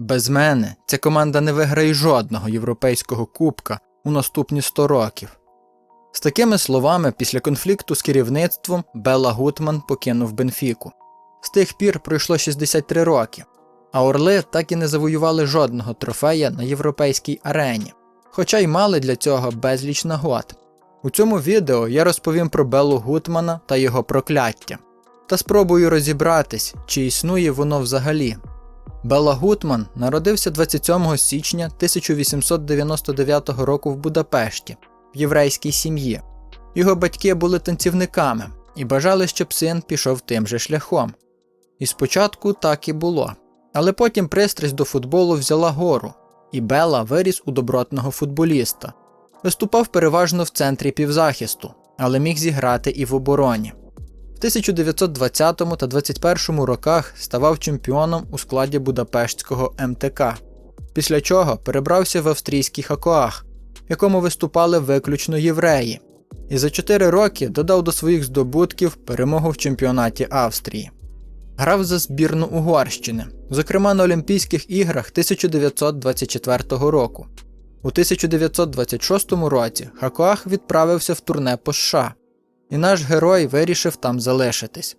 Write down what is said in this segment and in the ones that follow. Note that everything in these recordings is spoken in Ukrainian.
Без мене ця команда не виграє жодного європейського кубка у наступні 100 років. З такими словами, після конфлікту з керівництвом Белла Гутман покинув Бенфіку. З тих пір пройшло 63 роки, а Орли так і не завоювали жодного трофея на європейській арені, хоча й мали для цього безліч нагод. У цьому відео я розповім про Беллу Гутмана та його прокляття, та спробую розібратись, чи існує воно взагалі. Белла Гутман народився 27 січня 1899 року в Будапешті в єврейській сім'ї. Його батьки були танцівниками і бажали, щоб син пішов тим же шляхом. І спочатку так і було. Але потім пристрасть до футболу взяла гору, і Белла виріс у добротного футболіста. Виступав переважно в центрі півзахисту, але міг зіграти і в обороні. В 1920 та 21 роках ставав чемпіоном у складі Будапештського МТК, після чого перебрався в австрійський Хакоах, в якому виступали виключно євреї, і за 4 роки додав до своїх здобутків перемогу в чемпіонаті Австрії. Грав за збірну Угорщини, зокрема на Олімпійських іграх 1924 року. У 1926 році Хакоах відправився в турне по США, і наш герой вирішив там залишитись.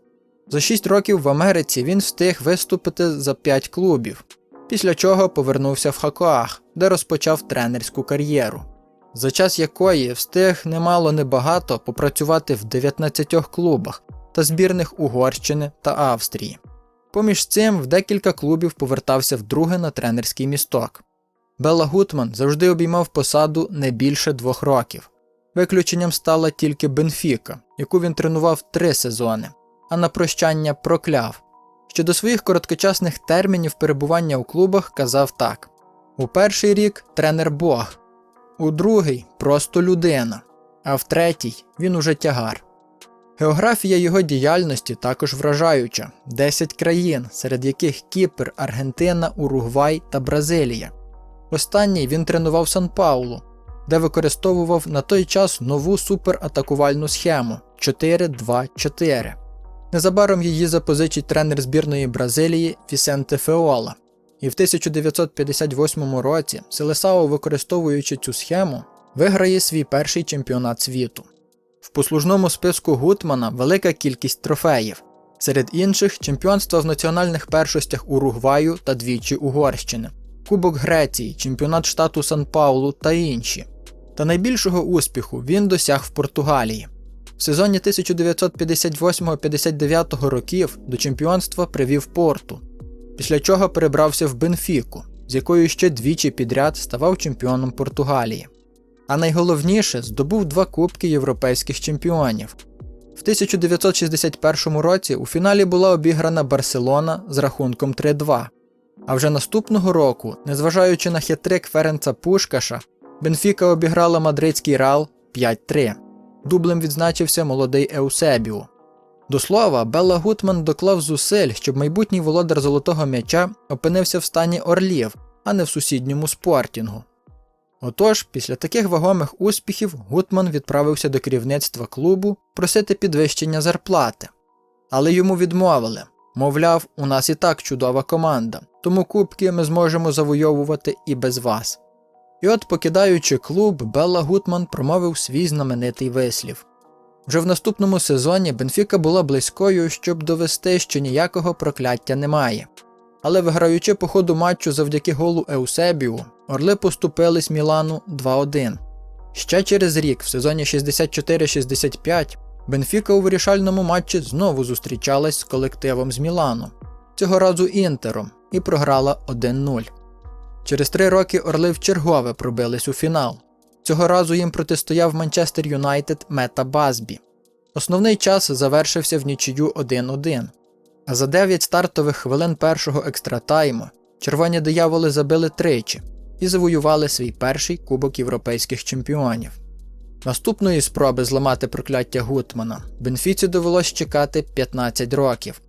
За 6 років в Америці він встиг виступити за 5 клубів, після чого повернувся в Хакоах, де розпочав тренерську кар'єру, за час якої встиг немало небагато попрацювати в 19 клубах та збірних Угорщини та Австрії. Поміж цим в декілька клубів повертався вдруге на тренерський місток. Белла Гутман завжди обіймав посаду не більше двох років. Виключенням стала тільки Бенфіка, яку він тренував три сезони, а на прощання прокляв. Щодо своїх короткочасних термінів перебування у клубах казав так: у перший рік тренер Бог, у другий просто людина, а в третій він уже тягар. Географія його діяльності також вражаюча: 10 країн, серед яких Кіпр, Аргентина, Уругвай та Бразилія. Останній він тренував Сан Паулу, де використовував на той час нову суператакувальну схему 4-2-4. Незабаром її запозичить тренер збірної Бразилії Вісенте Феола. І в 1958 році Селесао, використовуючи цю схему, виграє свій перший чемпіонат світу. В послужному списку Гутмана велика кількість трофеїв, серед інших чемпіонства в національних першостях Уругваю та двічі Угорщини, Кубок Греції, чемпіонат штату Сан Паулу та інші. Та найбільшого успіху він досяг в Португалії. В сезоні 1958-59 років до чемпіонства привів порту, після чого перебрався в Бенфіку, з якою ще двічі підряд ставав чемпіоном Португалії. А найголовніше здобув два кубки європейських чемпіонів. В 1961 році у фіналі була обіграна Барселона з рахунком 3-2. А вже наступного року, незважаючи на хитрик Ференца Пушкаша, Бенфіка обіграла мадридський Рал 5-3. Дублем відзначився молодий Еусебіо. До слова, Белла Гутман доклав зусиль, щоб майбутній володар золотого м'яча опинився в стані орлів, а не в сусідньому спортінгу. Отож, після таких вагомих успіхів Гутман відправився до керівництва клубу просити підвищення зарплати. Але йому відмовили мовляв, у нас і так чудова команда, тому кубки ми зможемо завойовувати і без вас. І от, покидаючи клуб, Белла Гутман промовив свій знаменитий вислів. Вже в наступному сезоні Бенфіка була близькою, щоб довести, що ніякого прокляття немає. Але виграючи по ходу матчу завдяки голу Еусебіу, Орли поступились Мілану 2-1. Ще через рік, в сезоні 64-65, Бенфіка у вирішальному матчі знову зустрічалась з колективом з Мілану, цього разу Інтером, і програла 1-0. Через три роки Орли вчергове пробились у фінал. Цього разу їм протистояв Манчестер Юнайтед Мета Базбі. Основний час завершився в нічию 1-1. А за 9 стартових хвилин першого екстратайму червоні дияволи забили тричі і завоювали свій перший Кубок європейських чемпіонів. Наступної спроби зламати прокляття Гутмана Бенфіці довелось чекати 15 років.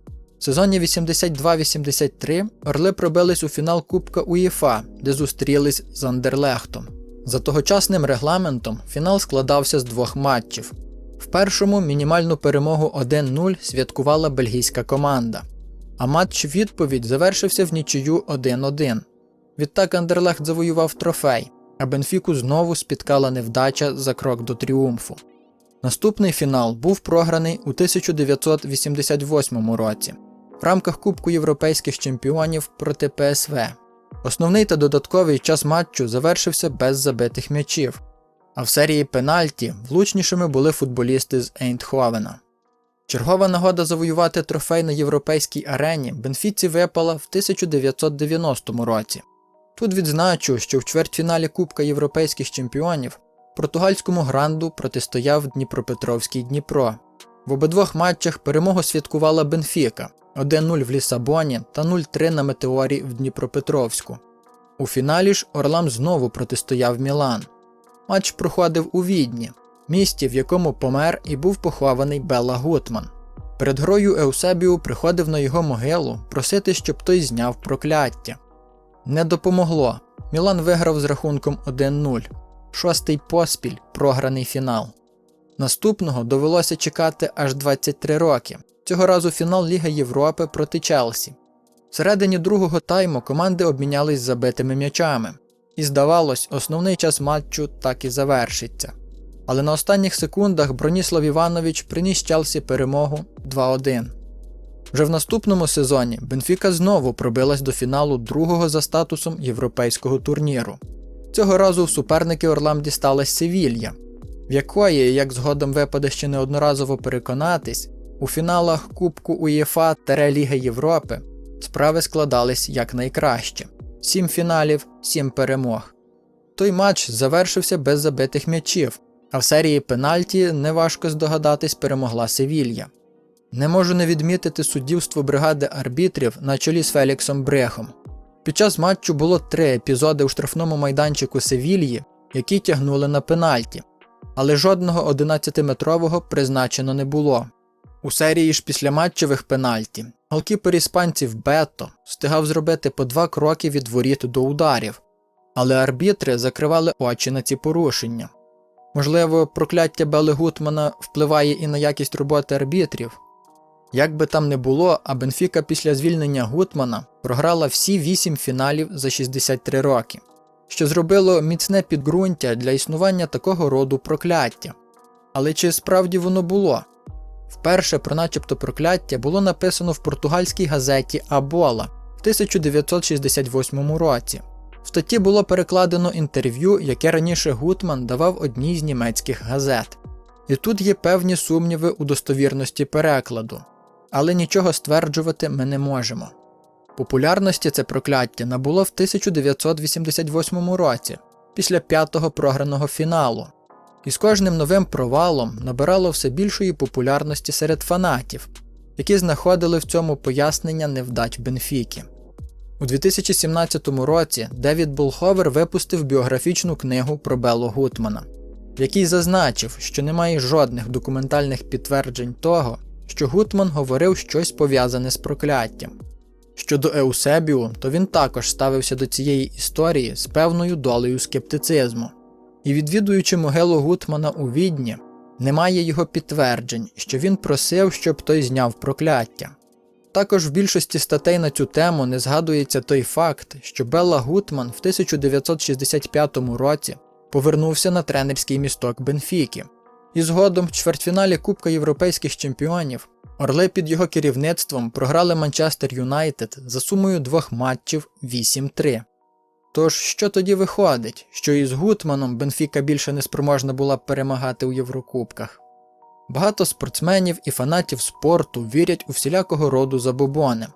Сезоні 82-83 Орли пробились у фінал Кубка УЄФА, де зустрілись з Андерлехтом. За тогочасним регламентом фінал складався з двох матчів. В першому мінімальну перемогу 1-0 святкувала бельгійська команда, а матч відповідь завершився в нічию 1-1. Відтак Андерлехт завоював трофей, а Бенфіку знову спіткала невдача за крок до тріумфу. Наступний фінал був програний у 1988 році в рамках Кубку європейських чемпіонів проти ПСВ. Основний та додатковий час матчу завершився без забитих м'ячів, а в серії пенальті влучнішими були футболісти з Ейндховена. Чергова нагода завоювати трофей на європейській арені Бенфіці випала в 1990 році. Тут відзначу, що в чвертьфіналі Кубка європейських чемпіонів португальському гранду протистояв Дніпропетровський Дніпро. В обидвох матчах перемогу святкувала Бенфіка 1-0 в Лісабоні та 0-3 на Метеорі в Дніпропетровську. У фіналі ж Орлам знову протистояв Мілан. Матч проходив у Відні, місті, в якому помер і був похований Белла Гутман. Перед грою Еусебіу приходив на його могилу просити, щоб той зняв прокляття. Не допомогло. Мілан виграв з рахунком 1-0. Шостий поспіль програний фінал. Наступного довелося чекати аж 23 роки. Цього разу фінал Ліги Європи проти Челсі. Всередині другого тайму команди обмінялись забитими м'ячами, і здавалось, основний час матчу так і завершиться. Але на останніх секундах Броніслав Іванович приніс Челсі перемогу 2-1. Вже в наступному сезоні Бенфіка знову пробилась до фіналу другого за статусом європейського турніру. Цього разу в суперники Орлам дісталась Севілья, в якої, як згодом випаде ще неодноразово переконатись, у фіналах Кубку УЄФА та Ліги Європи справи складались якнайкраще: сім фіналів, сім перемог. Той матч завершився без забитих м'ячів, а в серії пенальті неважко здогадатись перемогла Севілья. Не можу не відмітити суддівство бригади арбітрів на чолі з Феліксом Брехом. Під час матчу було три епізоди у штрафному майданчику Севільї, які тягнули на пенальті, але жодного 11-метрового призначено не було. У серії ж після матчевих пенальті голкіпер іспанців Бето встигав зробити по два кроки від воріт до ударів, але арбітри закривали очі на ці порушення. Можливо, прокляття Бели Гутмана впливає і на якість роботи арбітрів. Як би там не було, а Бенфіка після звільнення Гутмана програла всі 8 фіналів за 63 роки, що зробило міцне підґрунтя для існування такого роду прокляття. Але чи справді воно було? Вперше про начебто прокляття було написано в португальській газеті Абола в 1968 році. В статті було перекладено інтерв'ю, яке раніше Гутман давав одній з німецьких газет. І тут є певні сумніви у достовірності перекладу, але нічого стверджувати ми не можемо. Популярності це прокляття набуло в 1988 році, після п'ятого програного фіналу, і з кожним новим провалом набирало все більшої популярності серед фанатів, які знаходили в цьому пояснення невдач Бенфіки. У 2017 році Девід Болховер випустив біографічну книгу про Бело Гутмана, в якій зазначив, що немає жодних документальних підтверджень того, що Гутман говорив щось пов'язане з прокляттям. Щодо Еусебіу, то він також ставився до цієї історії з певною долею скептицизму. І відвідуючи могилу Гутмана у відні, немає його підтверджень, що він просив, щоб той зняв прокляття. Також в більшості статей на цю тему не згадується той факт, що Белла Гутман в 1965 році повернувся на тренерський місток Бенфіки, і згодом в чвертьфіналі Кубка Європейських чемпіонів Орли під його керівництвом програли Манчестер Юнайтед за сумою двох матчів 8-3. Тож, що тоді виходить, що із Гутманом Бенфіка більше не спроможна була перемагати у Єврокубках? Багато спортсменів і фанатів спорту вірять у всілякого роду забобони.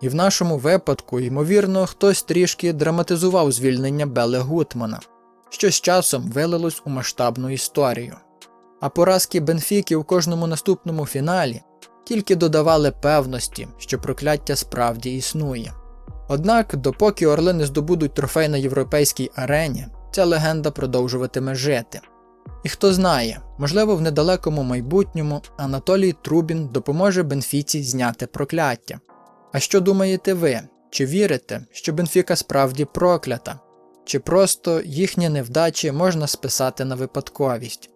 І в нашому випадку, ймовірно, хтось трішки драматизував звільнення Беле Гутмана, що з часом вилилось у масштабну історію. А поразки Бенфіки у кожному наступному фіналі тільки додавали певності, що прокляття справді існує. Однак, допоки Орли не здобудуть трофей на європейській арені, ця легенда продовжуватиме жити. І хто знає, можливо, в недалекому майбутньому Анатолій Трубін допоможе Бенфіці зняти прокляття. А що думаєте ви? Чи вірите, що Бенфіка справді проклята? Чи просто їхні невдачі можна списати на випадковість?